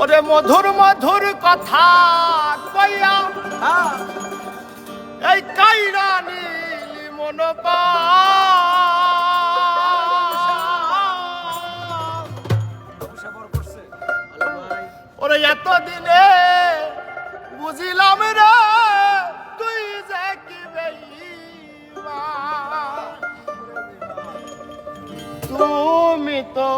ওরে মধুর মধুর কথা কইয়া এই কাইরা নীলি মনপা ওরে এতদিনে বুঝিলাম রে, তুই যে কি তুমি তো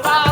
Salvar.